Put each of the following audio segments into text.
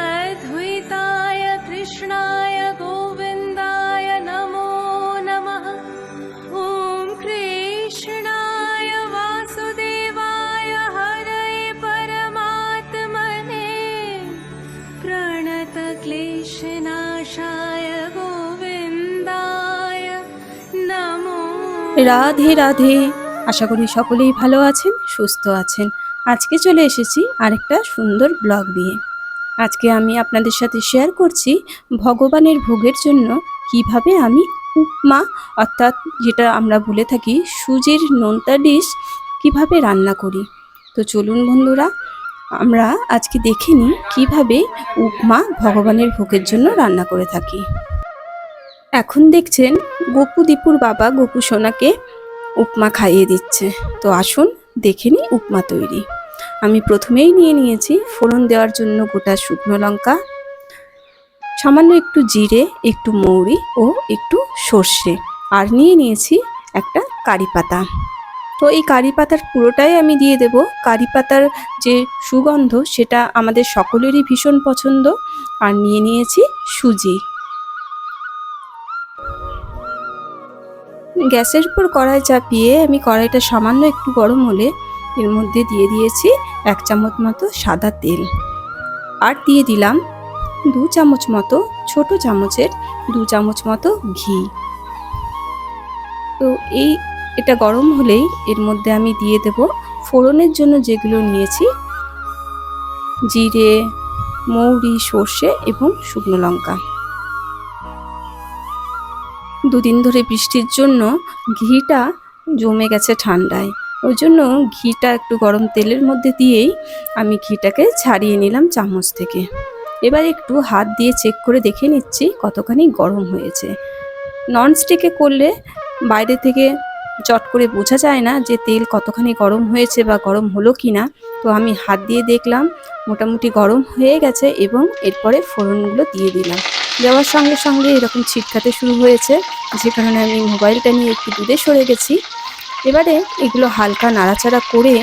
जगद्विताय कृष्णाय गोविन्दाय नमो नमः ॐ कृष्णाय वासुदेवाय हरये परमात्मने प्रणतक्लेशनाशाय गोविन्दाय नमो রাধে রাধে আশা করি সকলেই ভালো আছেন সুস্থ আছেন আজকে চলে এসেছি আরেকটা সুন্দর ব্লগ নিয়ে আজকে আমি আপনাদের সাথে শেয়ার করছি ভগবানের ভোগের জন্য কীভাবে আমি উপমা, অর্থাৎ যেটা আমরা বলে থাকি সুজির নোনতা ডিশ কীভাবে রান্না করি। তো চলুন বন্ধুরা, আমরা আজকে দেখে নিই কীভাবে উপমা ভগবানের ভোগের জন্য রান্না করে থাকি। এখন দেখছেন গপু দীপুর বাবা গপু সোনাকে উপমা খাইয়ে দিচ্ছে। তো আসুন দেখে নিই উপমা তৈরি। আমি প্রথমেই নিয়ে নিয়েছি। ফোড়ন দেওয়ার জন্য গোটা শুকনো লঙ্কা, সামান্য একটু জিরে, একটু মৌরি ও একটু সর্ষে। আর নিয়ে নিয়েছি একটা কারি পাতা। তো এই কারি পাতার পুরোটাই আমি দিয়ে দেব। কারি পাতার যে সুগন্ধ, সেটা আমাদের সকলেরই ভীষণ পছন্দ। আর নিয়ে নিয়েছি সুজি। গ্যাসের উপর কড়াই চাপিয়ে আমি কড়াইটা সামান্য একটু গরম হলে এর মধ্যে দিয়ে দিয়েছি এক চামচ মতো সাদা তেল। আর দিয়ে দিলাম দু চামচ মতো ছোট চামচের দু চামচ মতো ঘি। তো এই এটা গরম হলেই এর মধ্যে আমি দিয়ে দেব ফোড়নের জন্য যেগুলো নিয়েছি, জিরে, মৌরি, সর্ষে এবং শুকনো লঙ্কা। দুদিন ধরে বৃষ্টির জন্য ঘিটা জমে গেছে ঠান্ডায়। ওই জন্য ঘিটা একটু গরম তেলের মধ্যে দিয়েই আমি ঘিটাকে ছাড়িয়ে নিলাম চামচ থেকে। এবার একটু হাত দিয়ে চেক করে দেখে নিচ্ছি কতখানি গরম হয়েছে। ননস্টিকে করলে বাইরে থেকে চট করে বোঝা যায় না যে তেল কতখানি গরম হয়েছে বা গরম হলো কি না তো আমি হাত দিয়ে দেখলাম, মোটামুটি গরম হয়ে গেছে এবং এরপরে ফোড়নগুলো দিয়ে দিলাম। দেওয়ার সঙ্গে সঙ্গে এরকম ছিটকাতে শুরু হয়েছে, যে কারণে আমি মোবাইলটা নিয়ে একটু দূরে সরে গেছি। এবারে এগুলো হালকা নাড়াচাড়া করে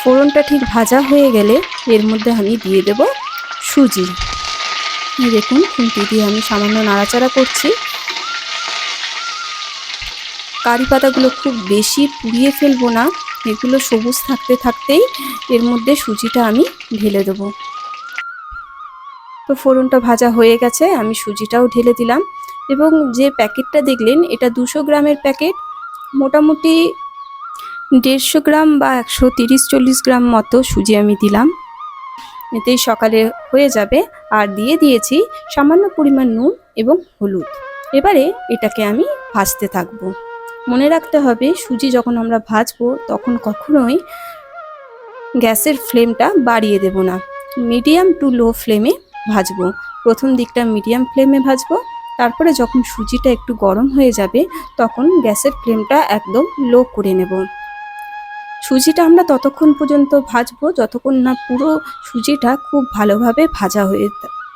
ফোড়নটা ঠিক ভাজা হয়ে গেলে এর মধ্যে আমি দিয়ে দেব সুজি। দেখুন, খুন্তি দিয়ে আমি সামান্য নাড়াচাড়া করছি। কারি পাতাগুলো খুব বেশি পুড়িয়ে ফেলব না, এগুলো সবুজ থাকতে থাকতেই এর মধ্যে সুজিটা আমি ঢেলে দেবো। তো ফোড়নটা ভাজা হয়ে গেছে, আমি সুজিটাও ঢেলে দিলাম। এবং যে প্যাকেটটা দেখলেন, এটা দুশো গ্রামের প্যাকেট মোটামুটি দেড়শো গ্রাম বা একশো তিরিশ চল্লিশ গ্রাম মতো সুজি আমি দিলাম। এতেই সকালে হয়ে যাবে। আর দিয়ে দিয়েছি সামান্য পরিমাণ নুন এবং হলুদ। এবারে এটাকে আমি ভাজতে থাকব। মনে রাখতে হবে, সুজি যখন আমরা ভাজবো তখন কখনোই গ্যাসের ফ্লেমটা বাড়িয়ে দেব না। মিডিয়াম টু লো ফ্লেমে ভাজবো। প্রথম দিকটা মিডিয়াম ফ্লেমে ভাজবো। তারপরে যখন সুজিটা একটু গরম হয়ে যাবে, তখন গ্যাসের ফ্লেমটা একদম লো করে নেব। সুজিটা আমরা ততক্ষণ পর্যন্ত ভাজবো যতক্ষণ না পুরো সুজিটা খুব ভালোভাবে ভাজা হয়ে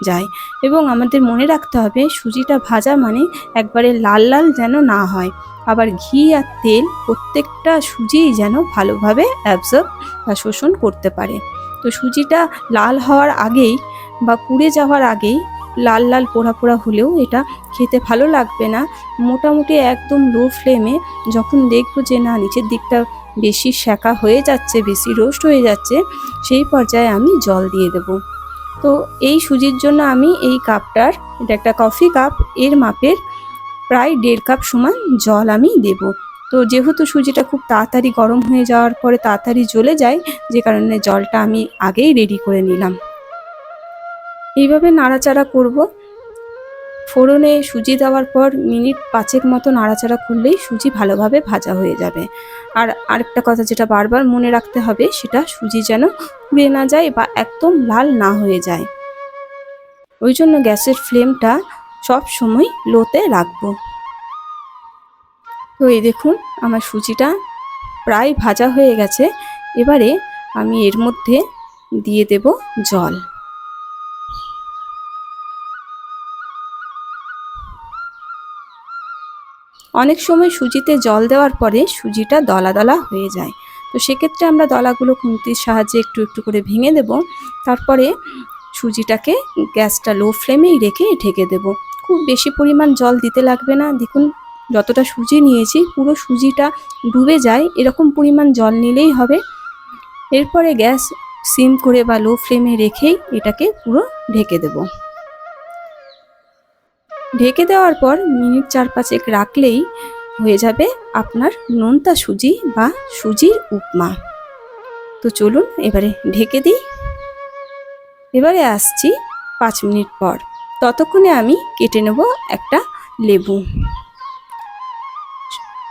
যায়। এবং আমাদের মনে রাখতে হবে, সুজিটা ভাজা মানে একবারে লাল লাল যেন না হয়। আবার ঘি আর তেল প্রত্যেকটা সুজিই যেন ভালোভাবে অ্যাবজর্ব বা শোষণ করতে পারে। তো সুজিটা লাল হওয়ার আগেই বা পুড়ে যাওয়ার আগেই লাল লাল পোড়া পোড়া হলেও এটা খেতে ভালো লাগবে না। মোটামুটি একদম লো ফ্লেমে যখন দেখব যে না, নিচের দিকটা বেশি সেকা হয়ে যাচ্ছে, বেশি রোস্ট হয়ে যাচ্ছে, সেই পর্যায়ে আমি জল দিয়ে দেব। তো এই সুজির জন্য আমি এই কাপটার, এটা একটা কফি কাপ এর মাপের প্রায় দেড় কাপ সমান জল আমি দেব। তো যেহেতু সুজিটা খুব তাড়াতাড়ি গরম হয়ে যাওয়ার পরে তাড়াতাড়ি জ্বলে যায়, যে কারণে জলটা আমি আগেই রেডি করে নিলাম। এইভাবে নাড়াচাড়া করব। ফোড়নে সুজি দেওয়ার পর মিনিট পাঁচেক মতো নাড়াচাড়া করলেই সুজি ভালোভাবে ভাজা হয়ে যাবে। আর আরেকটা কথা যেটা বারবার মনে রাখতে হবে, সেটা সুজি যেন পুড়ে না যায় বা একদম লাল না হয়ে যায়। ওই জন্য গ্যাসের ফ্লেমটা সব সময় লোতে রাখব। তো এই দেখুন, আমার সুজিটা প্রায় ভাজা হয়ে গেছে। এবারে আমি এর মধ্যে দিয়ে দেব জল। অনেক সময় সুজিতে জল দেওয়ার পরে সুজিটা দলা দলা হয়ে যায়। তো সেক্ষেত্রে আমরা দলাগুলো খুন্তির সাহায্যে একটু একটু করে ভেঙে দেব। তারপরে সুজিটাকে গ্যাসটা লো ফ্লেমেই রেখে ঢেকে দেব। খুব বেশি পরিমাণ জল দিতে লাগবে না। দেখুন, যতটা সুজি নিয়েছি, পুরো সুজিটা ডুবে যায়। এরকম পরিমাণ জল নিলেই হবে। এরপরে গ্যাস সিম করে বা লো ফ্লেমে রেখেই এটাকে পুরো ঢেকে দেব। ঢেকে দেওয়ার পর মিনিট চার পাঁচেক রাখলেই হয়ে যাবে আপনার নোনতা সুজি বা সুজির উপমা। তো চলুন এবারে ঢেকে দিই। এবারে আসছি পাঁচ মিনিট পর। ততক্ষণে আমি কেটে নেব একটা লেবু।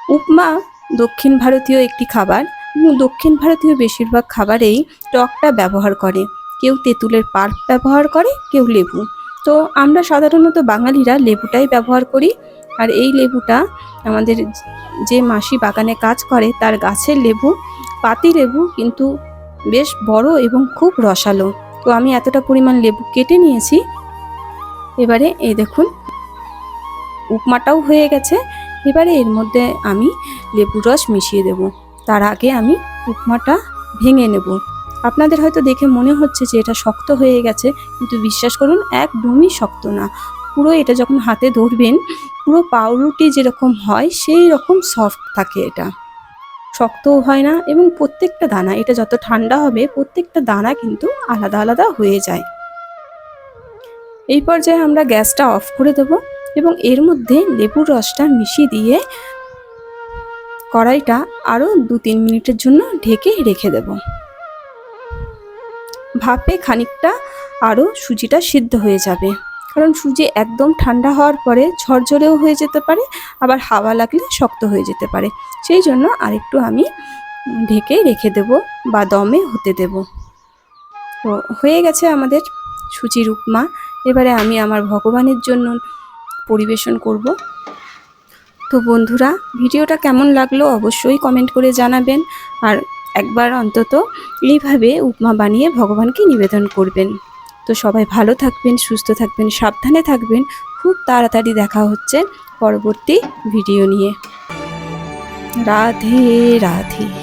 উপমা দক্ষিণ ভারতীয় একটি খাবার। এবং দক্ষিণ ভারতীয় বেশিরভাগ খাবারেই টকটা ব্যবহার করে। কেউ তেঁতুলের পাল্প ব্যবহার করে, কেউ লেবু। তো আমরা সাধারণত বাঙালিরা লেবুটাই ব্যবহার করি। আর এই লেবুটা আমাদের যে মাসি বাগানে কাজ করে, তার গাছের লেবু, পাতি লেবু কিন্তু বেশ বড় এবং খুব রসালো। তো আমি এতটা পরিমাণ লেবু কেটে নিয়েছি। এবারে এই দেখুন, উপমাটাও হয়ে গেছে। এবারে এর মধ্যে আমি লেবুর রস মিশিয়ে দেব। তার আগে আমি উপমাটা ভেঙে নেব। আপনাদের হয়তো দেখে মনে হচ্ছে যে এটা শক্ত হয়ে গেছে, কিন্তু বিশ্বাস করুন, একদমই শক্ত না। পুরো এটা যখন হাতে ধরবেন, পুরো পাউরুটি যেরকম হয়, সেই রকম সফট থাকে এটা। শক্তও হয় না এবং প্রত্যেকটা দানা, এটা যত ঠান্ডা হবে, প্রত্যেকটা দানা কিন্তু আলাদা আলাদা হয়ে যায়। এই পর্যায়ে আমরা গ্যাসটা অফ করে দেব এবং এর মধ্যে লেবুর রসটা মিশিয়ে দিয়ে কড়াইটা আরও দু তিন মিনিটের জন্য ঢেকে রেখে দেব। ভাপে খানিকটা আরও সুজিটা সিদ্ধ হয়ে যাবে। কারণ সুজি একদম ঠান্ডা হওয়ার পরে ঝরঝরেও হয়ে যেতে পারে, আবার হাওয়া লাগলে শক্ত হয়ে যেতে পারে। সেই জন্য আরেকটু আমি ঢেকে রেখে দেব বা দমে হতে দেব। তো হয়ে গেছে আমাদের সুজির উপমা এবারে আমি আমার ভগবানের জন্য পরিবেশন করব। তো বন্ধুরা, ভিডিওটা কেমন লাগল অবশ্যই কমেন্ট করে জানাবেন। আর একবার অন্তত এইভাবে উপমা বানিয়ে ভগবানকে নিবেদন করবেন। তো সবাই ভালো থাকবেন, সুস্থ থাকবেন, সাবধানে থাকবেন। খুব তাড়াতাড়ি দেখা হচ্ছে পরবর্তী ভিডিও নিয়ে। রাধে রাধে।